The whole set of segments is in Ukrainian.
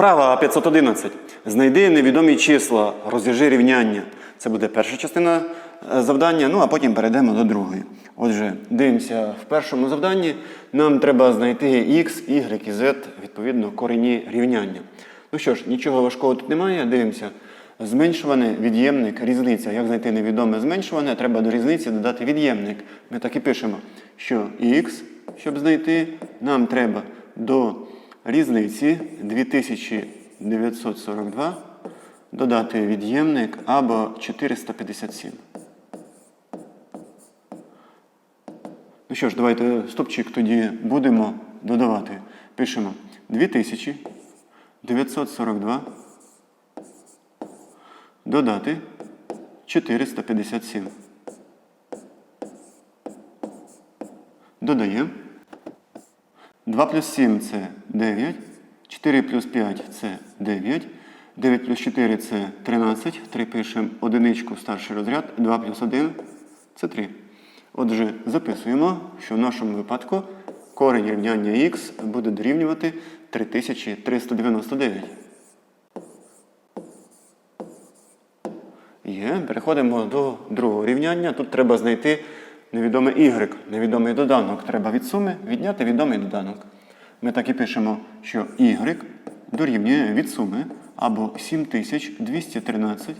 Вправа 511. Знайди невідомі числа, розв'яжи рівняння. Це буде перша частина е, завдання, ну а потім перейдемо до другої. Отже, дивимося в першому завданні. Нам треба знайти x, y і z, відповідно, корені рівняння. Ну що ж, нічого важкого тут немає. Дивимося. Зменшуване, від'ємник, різниця. Як знайти невідоме зменшуване, треба до різниці додати від'ємник. Ми так і пишемо, що x, щоб знайти, нам треба до різниці 2942 додати від'ємник або 457. Ну що ж, давайте стопчик тоді будемо додавати. Пишемо 2942 додати 457. Додаємо. 2 плюс 7 це 9. 4 плюс 5 це 9. 9 плюс 4 це 13. 3 пишемо одиничку старший розряд. 2 плюс 1 це 3. Отже, записуємо, що в нашому випадку корень рівняння х буде дорівнювати 3399. Є. Переходимо до другого рівняння. Тут треба знайти невідомий y, невідомий доданок. Треба від суми відняти відомий доданок. Ми так і пишемо, що y дорівнює від суми або 7213.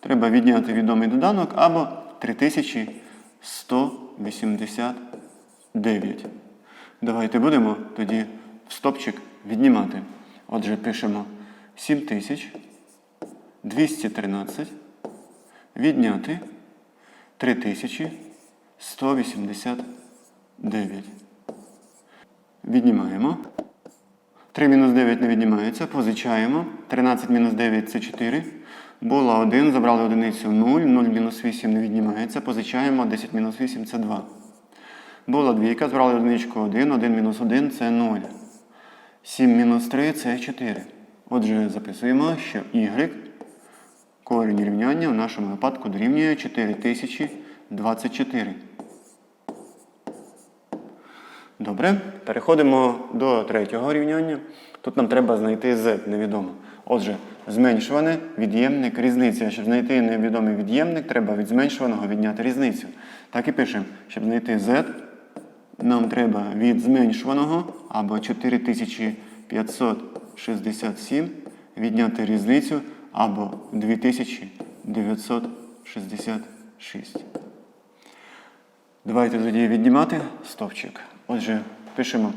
Треба відняти відомий доданок або 3189. Давайте будемо тоді стопчик віднімати. Отже, пишемо 7213 відняти 3189. Віднімаємо. 3 мінус 9 не віднімається. Позичаємо. 13 мінус 9 це 4. Було 1, забрали одиницю 0. 0 мінус 8 не віднімається. Позичаємо. 10 мінус 8 це 2. Була двійка, збрали одиничку 1. 1 мінус 1 це 0. 7 мінус 3 це 4. Отже, записуємо, що y корінь рівняння в нашому випадку дорівнює 4024. Добре, переходимо до третього рівняння. Тут нам треба знайти z, невідомо. Отже, зменшуване, від'ємник, різниця. Щоб знайти невідомий від'ємник, треба від зменшуваного відняти різницю. Так і пишемо, щоб знайти z, нам треба від зменшуваного або 4567 відняти різницю або 2966. Давайте тоді віднімати стовпчик. Отже, пишемо.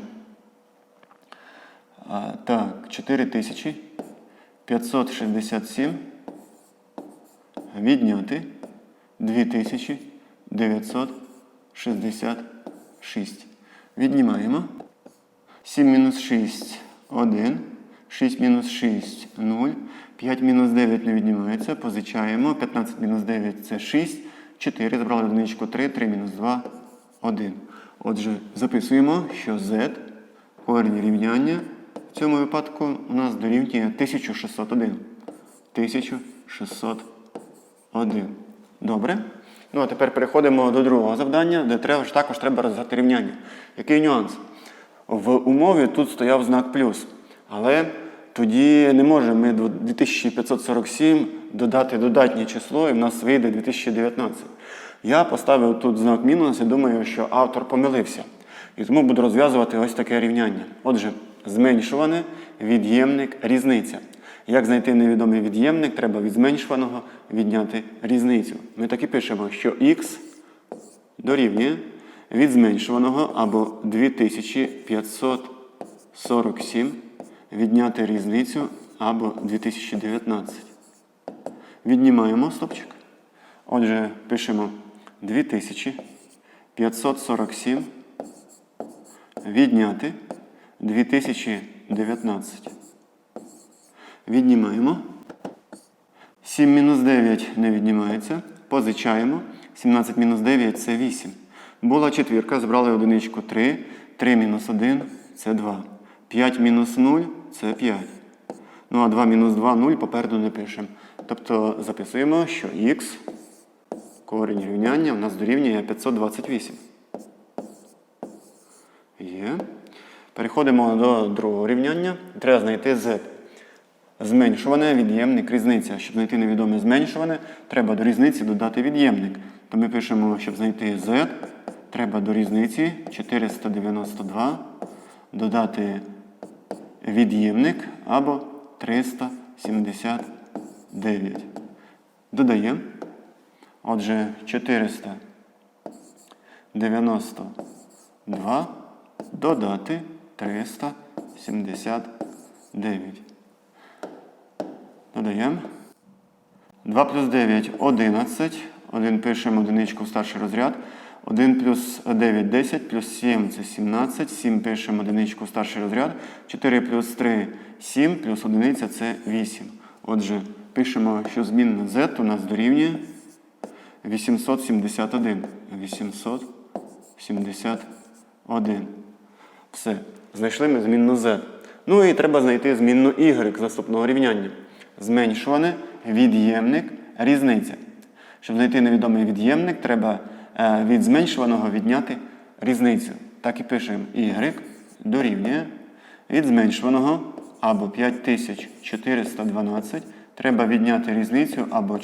А, так, 4567 відняти 2966. Віднімаємо. 7 мінус 6 1. 6 мінус 6 0. 5 мінус 9 не віднімається. Позичаємо. 15 мінус 9 це 6. 4. Забрали одиничку 3. 3 мінус 2 1. Отже, записуємо, що z корінь рівняння в цьому випадку у нас дорівнює 1601. 1601. Добре. Ну а тепер переходимо до другого завдання, де треба, також треба розв'язати рівняння. Який нюанс? В умові тут стояв знак плюс. Але тоді не можемо ми 2547 додати додатнє число, і в нас вийде 2019. Я поставив тут знак мінус і думаю, що автор помилився. І тому буду розв'язувати ось таке рівняння. Отже, зменшуване, від'ємник, різниця. Як знайти невідомий від'ємник, треба від зменшуваного відняти різницю. Ми так і пишемо, що х дорівнює від зменшуваного або 2547 відняти різницю або 2019. Віднімаємо стопчик. Отже, пишемо 2547 відняти 2019. Віднімаємо. 7 мінус 9 не віднімається. Позичаємо. 17 мінус 9 це 8. Була четвірка, збрали одиничку 3. 3 мінус 1 це 2. 5 мінус 0 це 5. Ну а 2 мінус 2 0 попереду не пишемо. Тобто записуємо, що х корінь рівняння у нас дорівнює 528. Є. Переходимо до другого рівняння. Треба знайти z. зменшуване, від'ємник, різниця. Щоб знайти невідоме зменшуване, треба до різниці додати від'ємник. То ми пишемо, щоб знайти z, треба до різниці 492 додати від'ємник або 379. Додаємо. Отже, 492 додати 379. Додаємо. 2 плюс 9 11. 1 пишемо одиничку в старший розряд. 1 плюс 9 10, плюс 7 це 17. 7 пишемо одиничку в старший розряд. 4 плюс 3 7, плюс 1 це 8. Отже, пишемо, що змінна z у нас дорівнює 871. 871. Все. Знайшли ми змінну z. Ну і треба знайти змінну y наступного рівняння. Зменшуване, від'ємник, різниця. Щоб знайти невідомий від'ємник, треба е, від зменшуваного відняти різницю. Так і пишемо y дорівнює від зменшуваного або 5412 треба відняти різницю або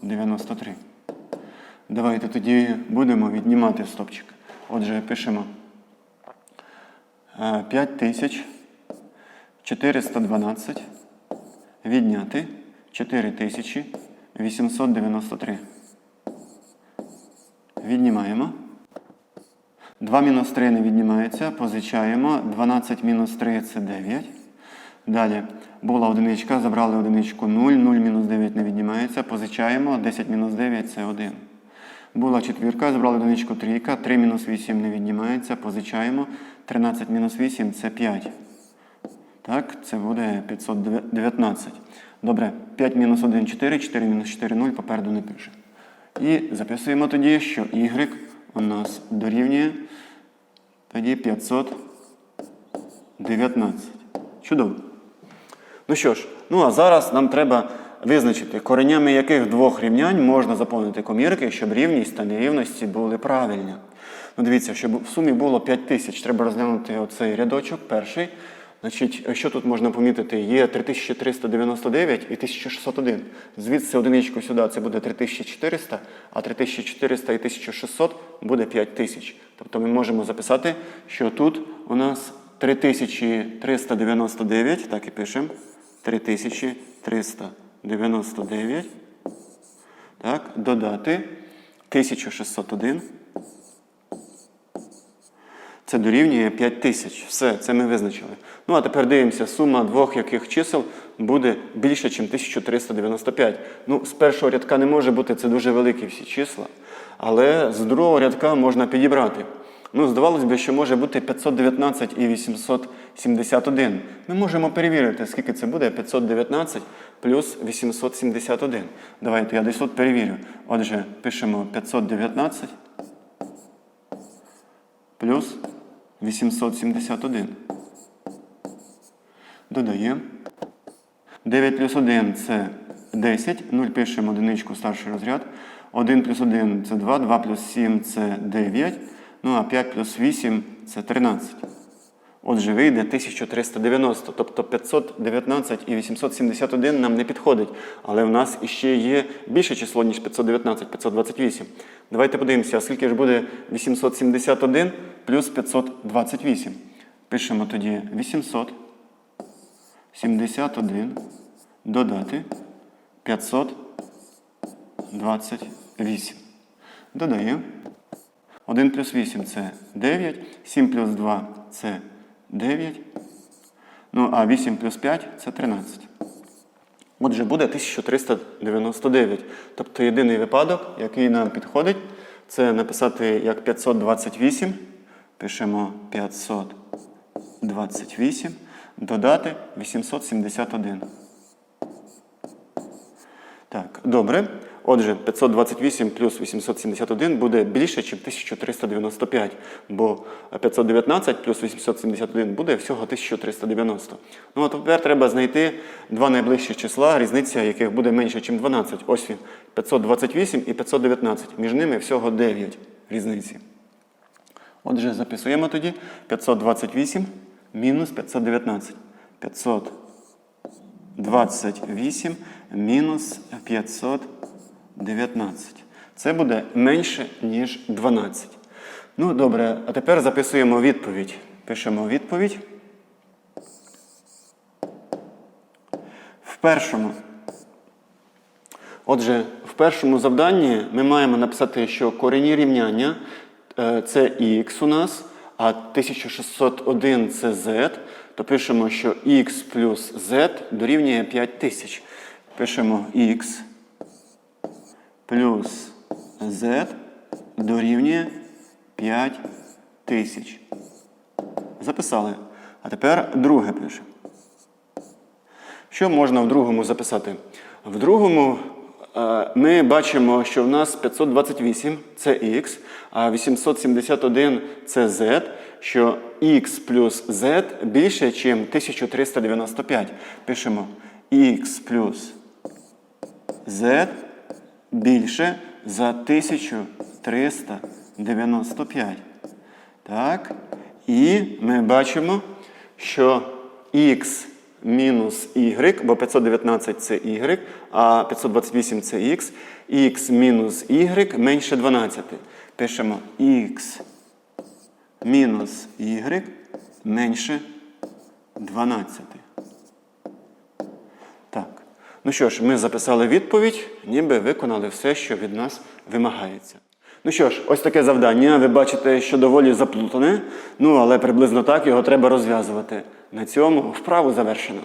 4893. Давайте тоді будемо віднімати стопчик. Отже, пишемо е, 5412 відняти 4893. Віднімаємо. 2 мінус 3 не віднімається, позичаємо. 12 мінус 3 це 9. Далі була одиничка, забрали одиничку 0, 0 мінус 9 не віднімається, позичаємо. 10 мінус 9 це 1. Була четвірка, забрали одиничку трійка, 3 мінус 8 не віднімається, позичаємо. 13 мінус 8 це 5. Так, це буде 519. Добре, 5 мінус 1 4, 4 мінус 4 0, попереду не пише. І записуємо тоді, що y у нас дорівнює тоді 519. Чудово. Ну що ж, ну а зараз нам треба визначити, коренями яких двох рівнянь можна заповнити комірки, щоб рівність та нерівності були правильні. Ну дивіться, щоб в сумі було 5000, треба розглянути оцей рядочок, перший. Значить, що тут можна помітити? Є 3399 і 1601. Звідси одиничку сюди це буде 3400, а 3400 і 1600 буде 5000. Тобто ми можемо записати, що тут у нас 3399, так і пишемо. 3399. Так, додати 1601. Це дорівнює 5000. Все, це ми визначили. Ну а тепер дивимося, сума двох яких чисел буде більше, ніж 1395. Ну, з першого рядка не може бути, це дуже великі всі числа. Але з другого рядка можна підібрати. Ну, здавалось би, що може бути 519 і 871. Ми можемо перевірити, скільки це буде 519 плюс 871. Давайте я десь тут перевірю. Отже, пишемо 519 плюс 871. Додаємо. 9 плюс 1 це 10. 0 пишемо одиничку старший розряд. 1 плюс 1 це 2, 2 плюс 7 це 9. Ну а 5 плюс 8 це 13. Отже, вийде 1390, тобто 519 і 871 нам не підходить. Але в нас іще є більше число, ніж 519, 528. Давайте подивимося, скільки ж буде 871 плюс 528. Пишемо тоді 871 додати 528. Додаємо. 1 плюс 8 це 9, 7 плюс 2 це 9. Ну, а 8 плюс 5 це 13. Отже, буде 1399. Тобто єдиний випадок, який нам підходить, це написати як 528. Пишемо 528, додати 871. Так, добре. Отже, 528 плюс 871 буде більше, ніж 1395, бо 519 плюс 871 буде всього 1390. Ну а тепер треба знайти два найближчі числа, різниця яких буде менше, ніж 12. Ось він, 528 і 519. Між ними всього 9 різниці. Отже, записуємо тоді 528 мінус 519. 528 мінус 519. Це буде менше, ніж 12. Ну, добре, а тепер записуємо відповідь. Пишемо відповідь. В першому. Отже, в першому завданні ми маємо написати, що корені рівняння е, це х у нас, а 1601 це z, то пишемо, що х плюс z дорівнює 5000. Пишемо х плюс z дорівнює 5000. Записали. А тепер друге пишемо. Що можна в другому записати? В другому е, ми бачимо, що в нас 528 це х, а 871 це z, що х плюс z більше, ніж 1395. Пишемо х плюс z більше за 1395. Так. І ми бачимо, що х мінус y, бо 519 це y, а 528 це x, x мінус y менше 12. Пишемо x мінус y менше 12. Ну що ж, ми записали відповідь, ніби виконали все, що від нас вимагається. Ну що ж, ось таке завдання. Ви бачите, що доволі заплутане, ну але приблизно так його треба розв'язувати. На цьому вправу завершено.